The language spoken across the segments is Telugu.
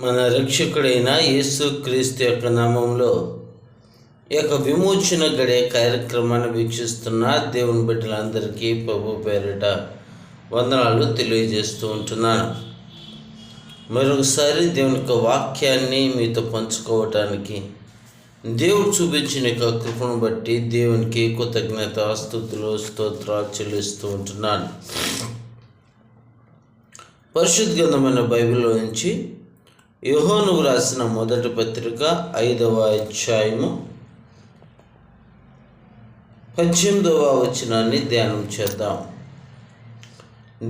మన రక్షకుడైన యేసు క్రీస్తు యొక్క నామంలో ఈ యొక్క విమోచన గడే కార్యక్రమాన్ని వీక్షిస్తున్న దేవుని బిడ్డలందరికీ ప్రభు పేరిట వందనాలు తెలియజేస్తూ ఉంటున్నాను. మరొకసారి దేవుని యొక్క వాక్యాన్ని మీతో పంచుకోవటానికి దేవుడు చూపించిన యొక్క కృపను బట్టి దేవునికి కృతజ్ఞత ఆస్తుతులు స్తోత్రాలు చెల్లిస్తూ ఉంటున్నాను. పరిశుద్ధ గ్రంథమైన బైబిల్లో నుంచి యహోనువు రాసిన మొదటి పత్రిక ఐదవ అధ్యాయము పద్దెనిమిదవ వచనాన్ని ధ్యానం చేద్దాం.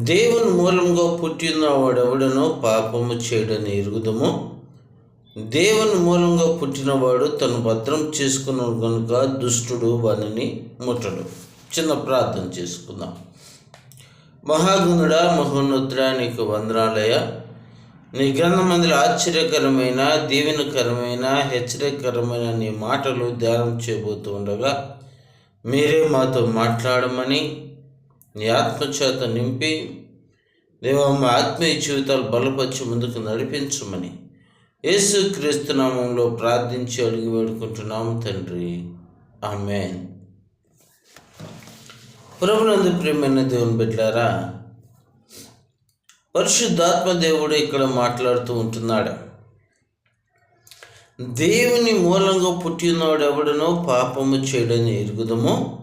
దేవుని మూలంగా పుట్టిన వాడెవడనో పాపము చేయడని ఎరుగుదము. దేవుని మూలంగా పుట్టినవాడు తను భద్రం చేసుకున్న కనుక దుష్టుడు వానిని ముట్టడు. చిన్న ప్రార్థన చేసుకుందాం. మహాగుణుడా మహోన్నతుడా నీకు వందనాలయ నీ గ్రంథమందులు ఆశ్చర్యకరమైన దీవెనకరమైన హెచ్చరికరమైన నీ మాటలు ధ్యానం చేయబోతూ ఉండగా మీరే మాతో మాట్లాడమని నీ ఆత్మచేత నింపి దేవ మా ఆత్మీయ జీవితాలు బలపరిచి ముందుకు నడిపించమని యేసు క్రీస్తునామంలో ప్రార్థించి అడిగి వేడుకుంటున్నాము తండ్రి. ఆమెన్. ప్రభునందు ప్రేమైన దేవుని బిడ్డారా పరిశుద్ధాత్మ దేవుడు ఇక్కడ మాట్లాడుతూ ఉంటున్నాడు. దేవుని మూలంగా పుట్టినవాడు ఎవడనో పాపము చేయడని ఎరుగుదము.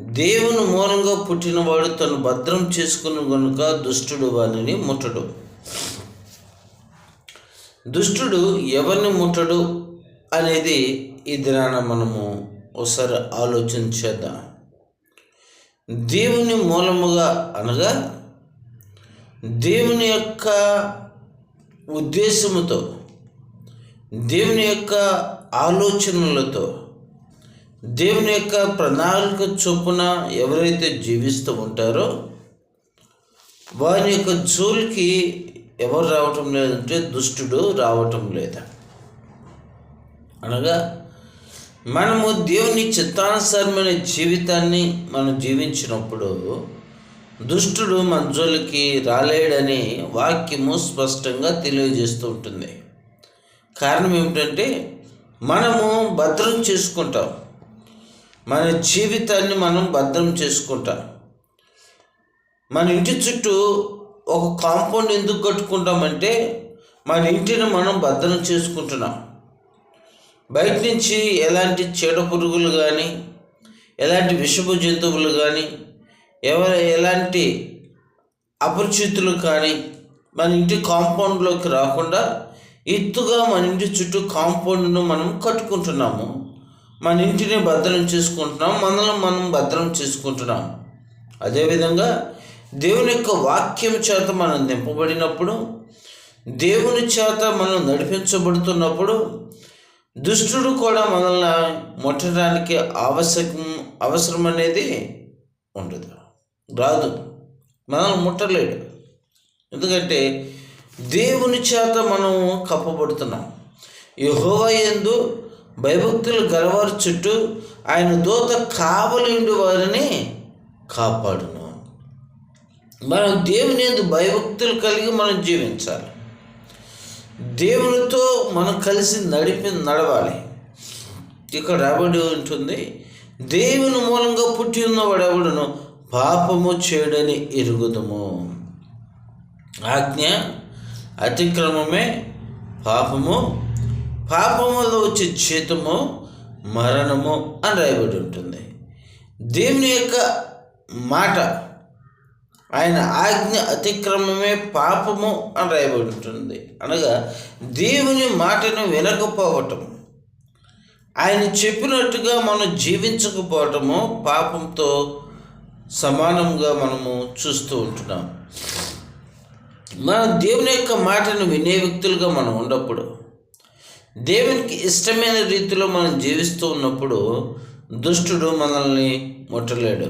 దేవుని మూలంగా పుట్టినవాడు తను భద్రం చేసుకుని కనుక దుష్టుడు వానిని ముట్టడు. దుష్టుడు ఎవరిని ముట్టడు అనేది ఈ దినాన మనము ఒకసారి ఆలోచన చేద్దాం. దేవుని మూలముగా అనగా దేవుని యొక్క ఉద్దేశముతో దేవుని యొక్క ఆలోచనలతో దేవుని యొక్క ప్రణాళిక చొప్పున ఎవరైతే జీవిస్తూ ఉంటారో వారి యొక్క జోలికి ఎవరు రావటం లేదంటే దుష్టుడు రావటం లేదా. అనగా మనము దేవుని చిత్తానుసారమైన జీవితాన్ని మనం జీవించినప్పుడు దుష్టుడు మన జోలికి రాలేడని వాక్యము స్పష్టంగా తెలియజేస్తూ ఉంటుంది. కారణం ఏమిటంటే మనము భద్రం చేసుకుంటాం. మన జీవితాన్ని మనం భద్రం చేసుకుంటాం. మన ఇంటి చుట్టూ ఒక కాంపౌండ్ ఎందుకు కట్టుకుంటామంటే మన ఇంటిని మనం భద్రం చేసుకుంటున్నాం. బయట నుంచి ఎలాంటి చీడ పురుగులు కానీ ఎలాంటి విషపు జంతువులు కానీ ఎవరు ఎలాంటి అపరిచితులు కానీ మన ఇంటి కాంపౌండ్లోకి రాకుండా ఎత్తుగా మన ఇంటి చుట్టూ కాంపౌండ్ను మనం కట్టుకుంటున్నాము. మన ఇంటిని భద్రం చేసుకుంటున్నాం మనల్ని మనం భద్రం చేసుకుంటున్నాం. అదేవిధంగా దేవుని యొక్క వాక్యం చేత మనం నింపబడినప్పుడు దేవుని చేత మనం నడిపించబడుతున్నప్పుడు దుష్టుడు కూడా మనల్ని ముట్టడానికి ఆవశ్యకం అవసరం అనేది ఉండదు. రాదు. మనల్ని ముట్టలేడు ఎందుకంటే దేవుని చేత మనం కప్పబడుతున్నాం. యహోవ ఎందు భయభక్తులు గలవారి చుట్టూ ఆయన దూత కావలిండి వారిని కాపాడును. మనం దేవుని ఎందు భయభక్తులు కలిగి మనం జీవించాలి. దేవునితో మనం కలిసి నడిపి నడవాలి. ఇక్కడ రాబడి ఉంటుంది. దేవుని మూలంగా పుట్టి ఉన్నవాడు ఎవడును పాపము చేయడని ఎరుగుదము ఆజ్ఞ అతిక్రమమే పాపము. పాపములో వచ్చే జీతము మరణము అని రాయబడి ఉంటుంది. దేవుని యొక్క మాట ఆయన ఆజ్ఞ అతిక్రమమే పాపము అని రాయబడి ఉంటుంది. అనగా దేవుని మాటను వినకపోవటం ఆయన చెప్పినట్టుగా మనం జీవించకపోవటము పాపంతో సమానంగా మనము చూస్తూ ఉంటున్నాం. మనం దేవుని యొక్క మాటను వినే వ్యక్తులుగా మనం ఉన్నప్పుడు దేవునికి ఇష్టమైన రీతిలో మనం జీవిస్తూ ఉన్నప్పుడు దుష్టుడు మనల్ని ముట్టలేడు.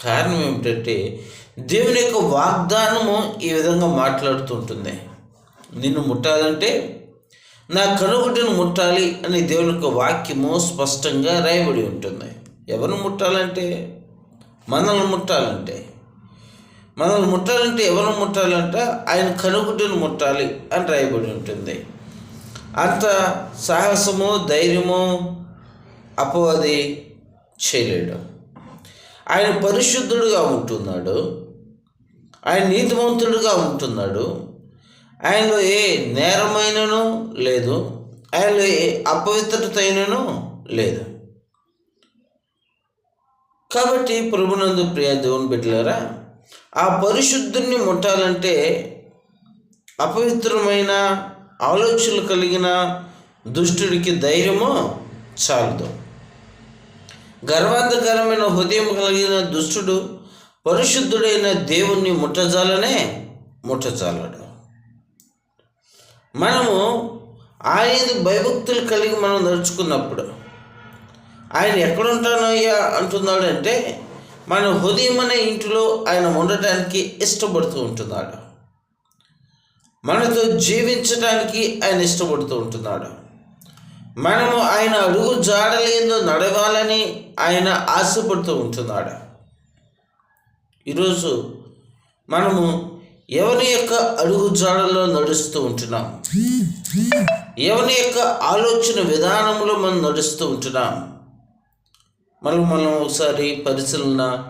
కారణం ఏమిటంటే దేవుని యొక్క వాగ్దానము ఈ విధంగా మాట్లాడుతుంటుంది నిన్ను ముట్టాలంటే నా కనుగుడ్డును ముట్టాలి అని దేవుని యొక్క వాక్యము స్పష్టంగా రాయబడి ఉంటుంది. ఎవరిని ముట్టాలంటే? మనల్ని ముట్టాలంటే. మనల్ని ముట్టాలంటే ఎవరు ముట్టాలంటే? ఆయన కనుగుడ్డును ముట్టాలి అని రాయబడి ఉంటుంది. అంత సాహసము ధైర్యము అపవాది చేయలేడు. ఆయన పరిశుద్ధుడుగా ఉంటున్నాడు. ఆయన నీతివంతుడుగా ఉంటున్నాడు. ఆయనలో ఏ నేరమైనను లేదు. ఆయనలో ఏ అపవిత్రతైనను లేదు. కాబట్టి ప్రభునందు ప్రియ దేవుని బిడ్డలారా ఆ పరిశుద్ధుని ముట్టాలంటే అపవిత్రమైన ఆలోచనలు కలిగిన దుష్టుడికి ధైర్యము చాలదు. గర్వాంధకరమైన హృదయం కలిగిన దుష్టుడు పరిశుద్ధుడైన దేవుణ్ణి ముట్టజాలనే ముట్టజాలడు. మనము ఆయన భయభక్తులు కలిగి మనం నడుచుకున్నప్పుడు ఆయన ఎక్కడుంటానయ్యా అంటున్నాడు అంటే మన హృదయం అనే ఇంటిలో ఆయన ఉండటానికి ఇష్టపడుతూ ఉంటున్నాడు. మనతో జీవించడానికి ఆయన ఇష్టపడుతూ ఉంటున్నాడు. మనము ఆయన అడుగు జాడలేందో నడవాలని ఆయన ఆశపడుతూ ఉంటున్నాడు. ఈరోజు మనము ఎవరి యొక్క అడుగు జాడల్లో నడుస్తూ ఉంటున్నాం? ఎవరి యొక్క ఆలోచన విధానంలో మనం నడుస్తూ ఉంటున్నాం? మనం మనం ఒకసారి పరిశీలన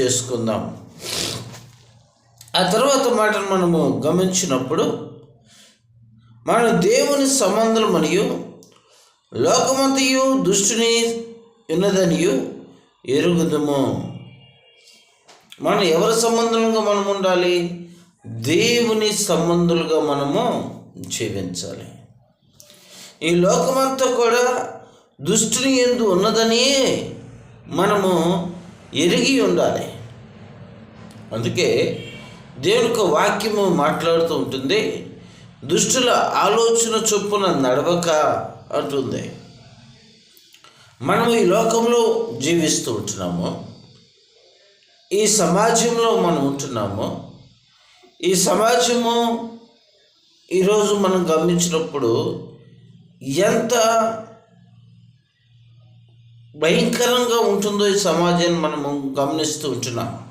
చేసుకుందాం. ఆ తర్వాత మాటను మనము గమనించినప్పుడు మన దేవుని సంబంధం మరియు లోకమంతయు దుష్టుని ఉన్నదనియు ఎరుగుదము. మనం ఎవరి సంబంధంగా మనం ఉండాలి? దేవుని సంబంధులుగా మనము జీవించాలి. ఈ లోకమంతా కూడా దుష్టుని ఎందు ఉన్నదని మనము ఎరిగి ఉండాలి. అందుకే దేవునికి వాక్యము మాట్లాడుతూ ఉంటుంది. దుష్టుల ఆలోచన చొప్పున నడవక అంటుంది. మనము ఈ లోకంలో జీవిస్తూ ఉంటున్నాము. ఈ సమాజంలో మనం ఉంటున్నాము. ఈ సమాజము ఈరోజు మనం గమనించినప్పుడు ఎంత భయంకరంగా ఉంటుందో ఈ సమాజాన్ని మనము గమనిస్తూ ఉంటున్నాం.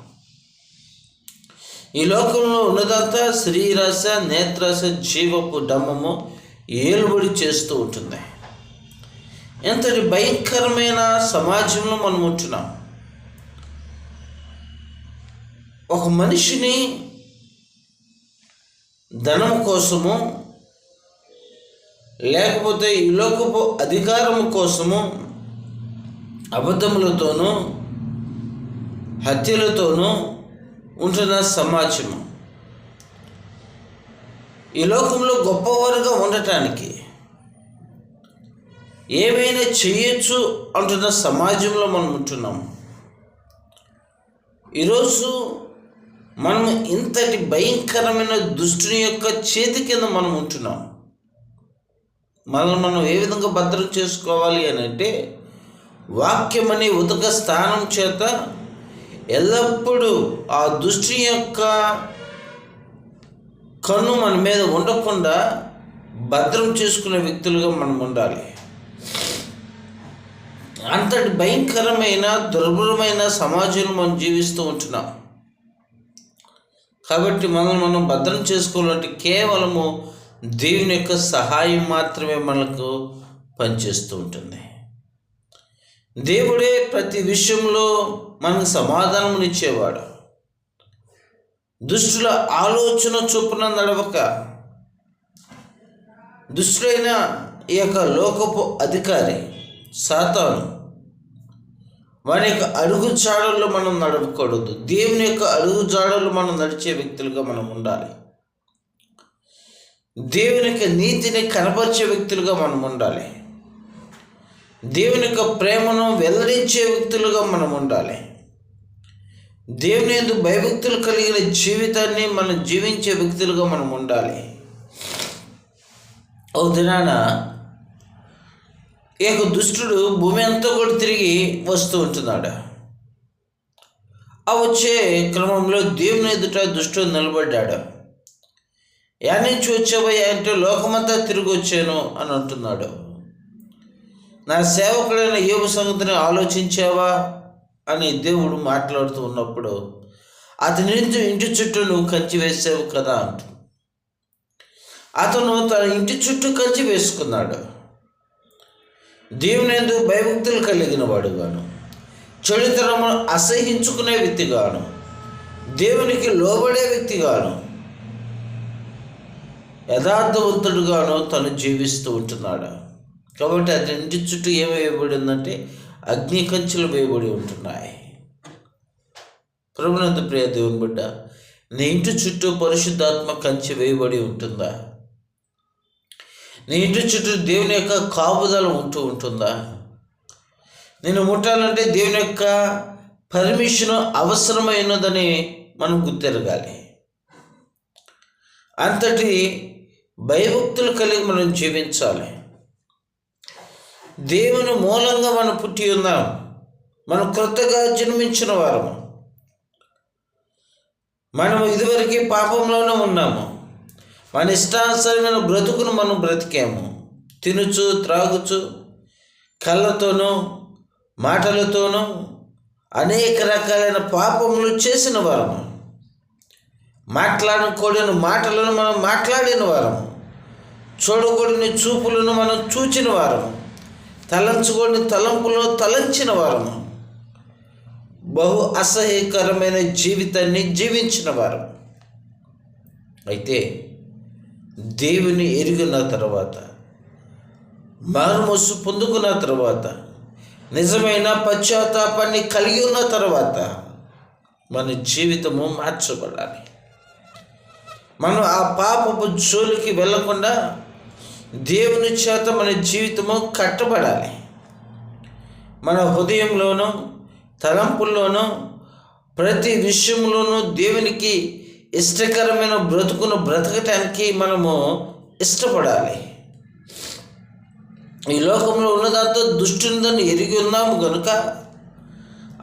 ఈ లోకంలో ఉన్నదంతా శ్రీరస నేత్రస జీవపు డమ్మము ఏలుబడి చేస్తూ ఉంటుంది. ఎంతటి భయంకరమైన సమాజంలో మనం ఉంటున్నాం. ఒక మనిషిని ధనం కోసము లేకపోతే ఈ లోకపు అధికారం కోసము అబద్ధములతోనూ హత్యలతోనూ ఉంటున్న సమాజము. ఈ లోకంలో గొప్పవారుగా ఉండటానికి ఏమైనా చేయొచ్చు అంటున్న సమాజంలో మనం ఉంటున్నాం ఈరోజు మనం ఇంతటి భయంకరమైన దుష్టుని యొక్క చేతి కింద మనం ఉంటున్నాం మనల్ని మనం ఏ విధంగా భద్రం చేసుకోవాలి అని అంటే వాక్యమనే ఉదక స్థానం చేత ఎల్లప్పుడూ ఆ దృష్టి యొక్క కన్ను మన మీద ఉండకుండా భద్రం చేసుకునే వ్యక్తులుగా మనం ఉండాలి. అంతటి భయంకరమైన దుర్భరమైన సమాజంలో మనం జీవిస్తూ ఉంటున్నాం. కాబట్టి మనం మనం భద్రం చేసుకోవాలంటే కేవలము దేవుని యొక్క సహాయం మాత్రమే మనకు పనిచేస్తూ ఉంటుంది. దేవుడే ప్రతి విషయంలో మనకు సమాధానమునిచ్చేవాడు దుష్టుల ఆలోచన చొప్పున నడవక దుష్టులైన ఈ యొక్క లోకపు అధికారి సాతాను వాని యొక్క అడుగు జాడల్లో మనం నడవకూడదు. దేవుని యొక్క అడుగు జాడల్లో మనం నడిచే వ్యక్తులుగా మనం ఉండాలి. దేవుని యొక్క నీతిని కనపరిచే వ్యక్తులుగా మనం ఉండాలి. దేవుని యొక్క ప్రేమను వెల్లడించే వ్యక్తులుగా మనం ఉండాలి. దేవుని ఎందు భయభక్తులు కలిగిన జీవితాన్ని మనం జీవించే వ్యక్తులుగా మనం ఉండాలి. ఓ దినాన ఈ యొక్క దుష్టుడు భూమి అంతా కూడా తిరిగి వస్తూ ఉంటున్నాడు. ఆ వచ్చే క్రమంలో దేవుని ఎదుట దుష్టుడు నిలబడ్డాడు. యా నుంచి వచ్చావయ్యా? అంటే లోకమంతా తిరిగి వచ్చాను అని అంటున్నాడు. నా సేవకుడైన ఏవు సంగతిని ఆలోచించావా? అని దేవుడు మాట్లాడుతూ ఉన్నప్పుడు అతని నుంచి ఇంటి చుట్టూ నువ్వు కంచి వేసావు కదా అంటు అతను తన ఇంటి చుట్టూ కంచి వేసుకున్నాడు. దేవుని ఎందుకు భయభక్తులు కలిగిన వాడుగాను. చెడుతరము అసహించుకునే వ్యక్తిగాను. దేవునికి లోబడే వ్యక్తిగాను. యథార్థవంతుడుగాను తను జీవిస్తూ ఉంటున్నాడు. కాబట్టి అది ఇంటి చుట్టూ ఏం వేయబడి ఉందంటే అగ్ని కంచెలు వేయబడి ఉంటున్నాయి. ప్రభునంద ప్రియ దేవుని బిడ్డ నీ ఇంటి చుట్టూ పరిశుద్ధాత్మ కంచె వేయబడి ఉంటుందా? నీ ఇంటి చుట్టూ దేవుని యొక్క కాపుదల ఉంటూ ఉంటుందా? నేను ముట్టాలంటే దేవుని యొక్క పర్మిషన్ అవసరమైనదని మనం గుర్తెరగాలి. అంతటి భయభక్తులు కలిగి మనం జీవించాలి. దేవుని మూలంగా మనం పుట్టి ఉన్నాం. మనం క్రొత్తగా జన్మించిన వారము. మనం ఇదివరకు పాపంలోనే ఉన్నాము. మన ఇష్టానుసరమైన బ్రతుకును మనం బ్రతికాము. తినుచు త్రాగుచు కళ్ళతోనూ మాటలతోనూ అనేక రకాలైన పాపములు చేసిన వారము. మాట్లాడకూడని మాటలను మనం మాట్లాడిన వారము. చూడకూడని చూపులను మనం చూచిన వారము. తలంచుకొని తలంపులో తలంచిన వారము. బహు అసహ్యకరమైన జీవితాన్ని జీవించిన వారు. అయితే దేవుని ఎరిగిన తర్వాత మారుమోసు పొందుకున్న తర్వాత నిజమైన పశ్చాత్తాపాన్ని కలిగి ఉన్న తర్వాత మన జీవితము మార్చబడాలి. మనం ఆ పాపపు జోలికి వెళ్ళకుండా దేవుని చేత మన జీవితము కట్టబడాలి. మన హృదయంలోనూ తలంపుల్లోనూ ప్రతి విషయంలోనూ దేవునికి ఇష్టకరమైన బ్రతుకును బ్రతకటానికి మనము ఇష్టపడాలి. ఈ లోకంలో ఉన్నదాంతో దుష్టునిదని ఎరిగి ఉన్నాము కనుక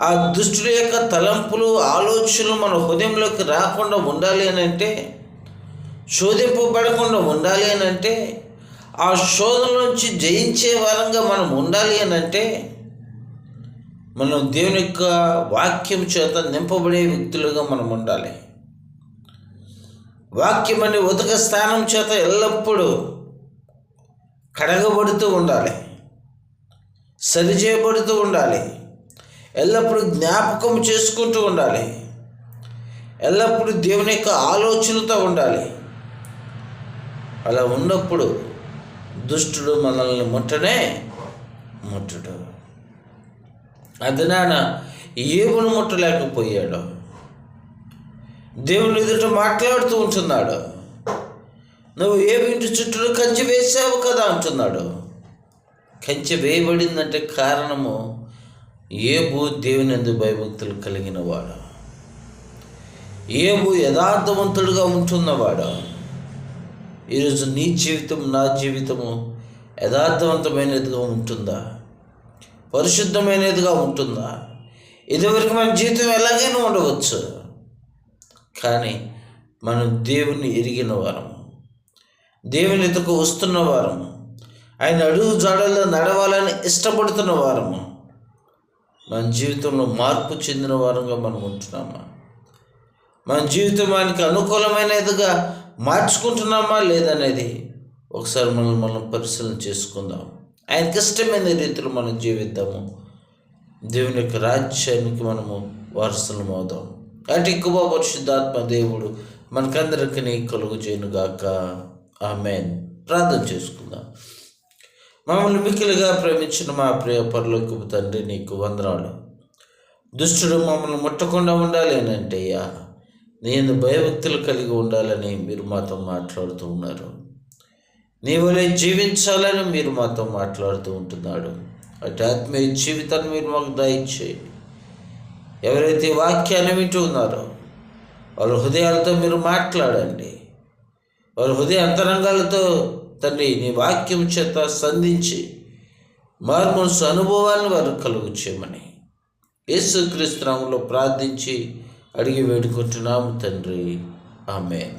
ఆ దుష్టుల యొక్క తలంపులు ఆలోచనలు మన హృదయంలోకి రాకుండా ఉండాలి అని అంటే శోధింపబడకుండా ఉండాలి అని అంటే ఆ శోధన నుంచి జయించే వారంగా మనం ఉండాలి అని అంటే మనం దేవుని యొక్క వాక్యం చేత నింపబడే వ్యక్తులుగా మనం ఉండాలి. వాక్యం అనే ఉదక స్థానం చేత ఎల్లప్పుడూ కడగబడుతూ ఉండాలి. సరిచేయబడుతూ ఉండాలి. ఎల్లప్పుడూ జ్ఞాపకం చేసుకుంటూ ఉండాలి. ఎల్లప్పుడూ దేవుని యొక్క ఆలోచనతో ఉండాలి. అలా ఉన్నప్పుడు దుష్టుడు మనల్ని ముట్టనే ముట్టడం. అది నాన్న ఏమును ముట్టలేకపోయాడు. దేవుని ఎదుట మాట్లాడుతూ ఉంటున్నాడు. నువ్వు ఏ ఇంటి చుట్టూ కంచె వేసావు కదా అంటున్నాడు. కంచె వేయబడిందంటే కారణము ఏబు దేవుని ఎందు భయభక్తులు కలిగిన వాడు. ఏబు యథార్థవంతుడుగా ఉంటున్నవాడు. ఈరోజు నీ జీవితం నా జీవితము యథార్థవంతమైనదిగా ఉంటుందా? పరిశుద్ధమైనదిగా ఉంటుందా? ఇదివరకు మన జీవితం ఎలాగైనా ఉండవచ్చు. కానీ మనం దేవుని ఎరిగిన వారము దేవుని ఎదుకు వస్తున్న వారము ఆయన అడుగు జాడల్లో నడవాలని ఇష్టపడుతున్న వారము మన జీవితంలో మార్పు చెందిన వారంగా మనం ఉంటున్నామా? మన జీవితం ఆయనకి అనుకూలమైనదిగా మార్చుకుంటున్నామా లేదనేది ఒకసారి మనం మనం పరిశీలన చేసుకుందాం. ఆయనకి ఇష్టమైన రీతిలో మనం జీవిద్దాము. దేవుని యొక్క రాజ్యానికి మనము వారసులం అవుదాం. అంటే ఎక్కువ పరిశుద్ధాత్మ దేవుడు మనకందరికీ కలుగు చేయనుగాక. ఆమెన్. ప్రార్థన చేసుకుందాం. మమ్మల్ని మిక్కిలుగా ప్రేమించిన మా ప్రియ పరలోకి తండ్రి నీకు వందనాలు. దుష్టుడు మమ్మల్ని ముట్టకుండా ఉండాలి అని అంటే అయ్యా నేను భయభక్తులు కలిగి ఉండాలని మీరు మాతో మాట్లాడుతూ ఉన్నారు. నీ జీవించాలని మీరు మాతో మాట్లాడుతూ ఉంటున్నాడు. అటు ఆత్మీయ జీవితాన్ని మీరు మాకు దయచేయి ఎవరైతే వాక్యాన్ని వింటూ ఉన్నారో వాళ్ళ హృదయాలతో మీరు మాట్లాడండి. వాళ్ళ హృదయ అంతరంగాలతో తండ్రి నీ వాక్యం చేత సంధించి మార్మోన్స్ అనుభవాన్ని వారు కలుగు చేయమని యేసుక్రీస్తు ప్రార్థించి అడిగి వేడుకుంటున్నాము తండ్రి. ఆమె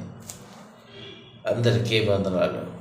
అందరికీ వందనాలు.